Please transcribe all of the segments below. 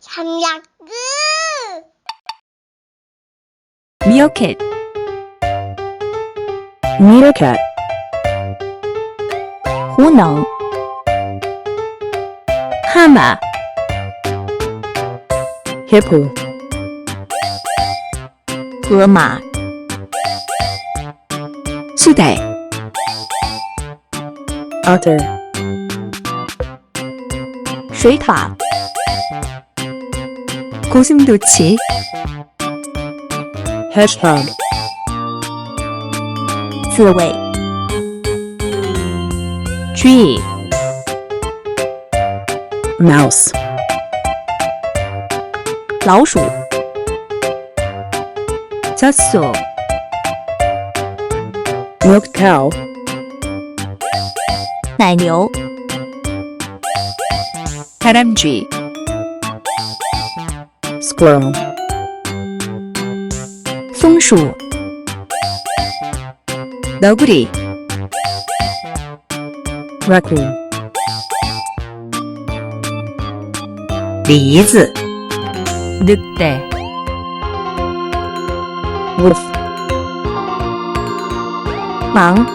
장약을 미어캣 meerkat, 狐能 하마 hippo, 河马수달 otter, 水獭 고슴도치 hedgehog, 刺猬 쥐 mouse, 老鼠젖소 milk cow, 奶牛다람쥐 squirrel, 松鼠너구리 raccoon, 梨子늑대 wolf, 狼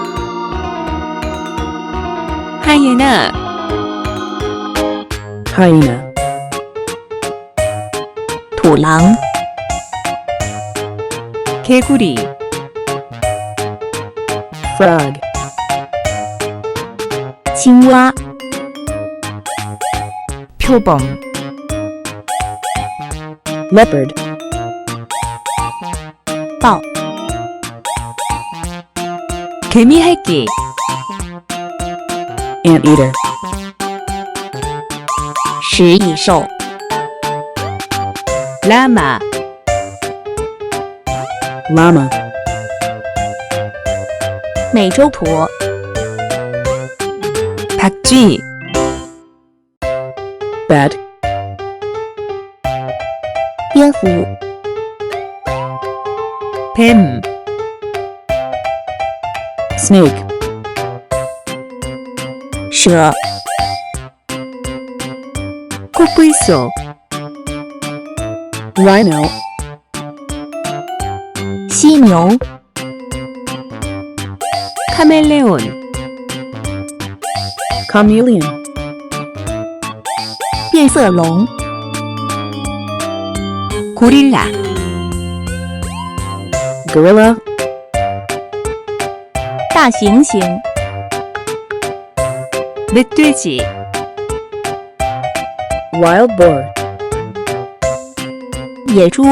하이에나 hyena, 土狼개구리 frog, 青蛙표범 leopard, 豹개미 할기 anteater, 食蚁兽 lama，lama，美洲驼，pachy，bad，蝙蝠，pim，snake，蛇，guigui 松。rhino, 犀牛카멜레온 chameleon, 变色龙고릴라 gorilla, 大猩猩멧돼지 wild boar, 野猪。